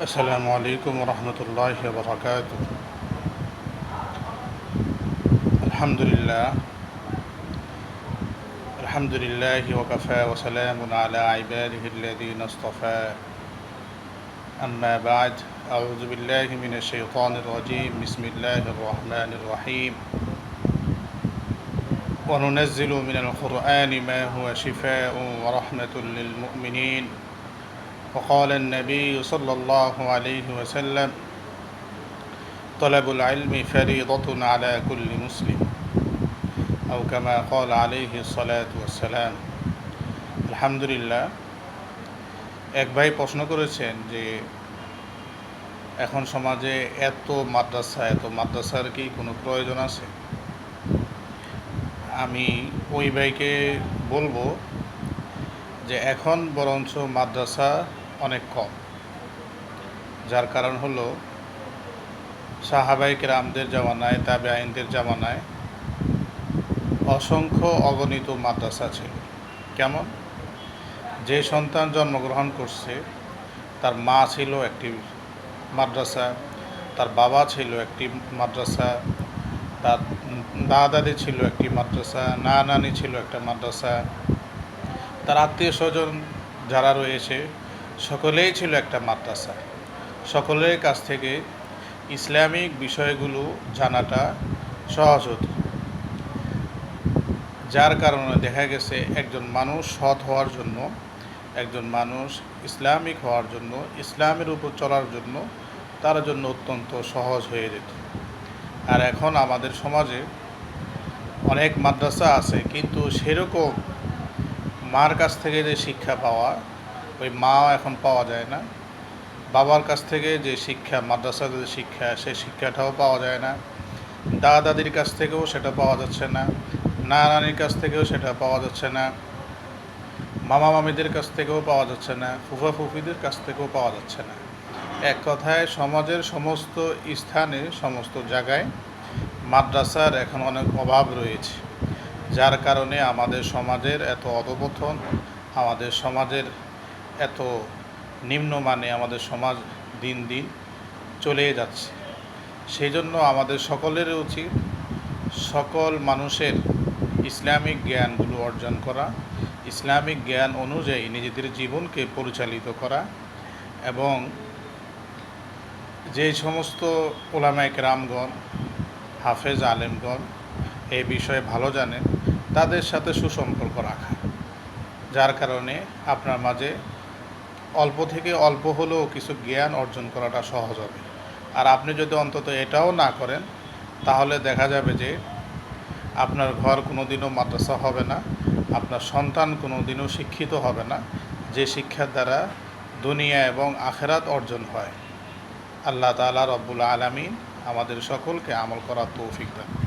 السلام عليكم ورحمة الله وبركاته. الحمد لله. الحمد لله وكفى وسلام على عباده الذين اصطفى. أما بعد أعوذ بالله من الشيطان الرجيم. بسم الله الرحمن الرحيم. وننزل من القرآن ما هو شفاء ورحمة للمؤمنين. وقال النبي صلى الله عليه وسلم طلب العلم فريضة على كل مسلم أو كما قال عليه الصلاة والسلام الحمد لله এক ভাই প্রশ্ন করেছেন যে এখন সমাজে এত মাদ্রাসা এত মাদ্রাসার কি কোনো প্রয়োজন আছে আমি ওই ভাইকে বলবো যে এখন বরঞ্চ মাদ্রাসা অনেক কম। যার কারণ হলো সাহাবাই রামদের জামানায় তাবে আইনদের জামানায় অসংখ্য অগণিত মাদ্রাসা ছিল। কেমন? যে সন্তান জন্মগ্রহণ করছে, তার মা ছিল একটি মাদ্রাসা, তার বাবা ছিল একটি মাদ্রাসা, তার দাদাদি ছিল একটি মাদ্রাসা না নানি ছিল একটা মাদ্রাসা। তার আত্মীয় স্বজন যারা রয়েছে সকলেই ছিল একটা মাদ্রাসা। সকলের কাছ থেকে ইসলামিক বিষয়গুলো জানাটা সহজ হতো। যার কারণে দেখা গেছে একজন মানুষ সৎ হওয়ার জন্য, একজন মানুষ ইসলামিক হওয়ার জন্য, ইসলামের উপর চলার জন্য তার জন্য অত্যন্ত সহজ হয়ে যেত। আর এখন আমাদের সমাজে অনেক মাদ্রাসা আছে, কিন্তু সেরকম মার কাছ থেকে যে শিক্ষা পাওয়া ওই মা এখন পাওয়া যায় না। বাবার কাছ থেকে যে শিক্ষা, মাদ্রাসার যে শিক্ষা, সেই শিক্ষাটাও পাওয়া যায় না। দাদা দাদির কাছ থেকেও সেটা পাওয়া যাচ্ছে না। না নানির কাছ থেকেও সেটা পাওয়া যাচ্ছে না। মামা মামিদের কাছ থেকেও পাওয়া যাচ্ছে না। ফুফা ফুফিদের কাছ থেকেও পাওয়া যাচ্ছে না। এক কথায় সমাজের সমস্ত স্থানে, সমস্ত জায়গায় মাদ্রাসার এখন অনেক অভাব রয়েছে। যার কারণে আমাদের সমাজের এত অধপতন, আমাদের সমাজের এত নিম্নমানে আমাদের সমাজ দিন দিন চলে যাচ্ছে। সেই জন্য আমাদের সকলের উচিত সকল মানুষের ইসলামিক জ্ঞানগুলো অর্জন করা, ইসলামিক জ্ঞান অনুযায়ী নিজেদের জীবনকে পরিচালিত করা এবং যে সমস্ত ওলামায়ক রামগণ হাফেজ আলেমগণ এই বিষয়ে ভালো জানেন, তাদের সাথে সুসম্পর্ক রাখা। যার কারণে আপনার মাঝে অল্প থেকে অল্প হলেও কিছু জ্ঞান অর্জন করাটা সহজ হবে। আর আপনি যদি অন্তত এটাও না করেন, তাহলে দেখা যাবে যে আপনার ঘর কোনো দিনও মাদ্রাসা হবে না, আপনার সন্তান কোনো দিনও শিক্ষিত হবে না, যে শিক্ষার দ্বারা দুনিয়া এবং আখেরাত অর্জন হয়। আল্লাহ তালা রব্বুল আলমিন আমাদের সকলকে আমল করার তৌফিক দেন।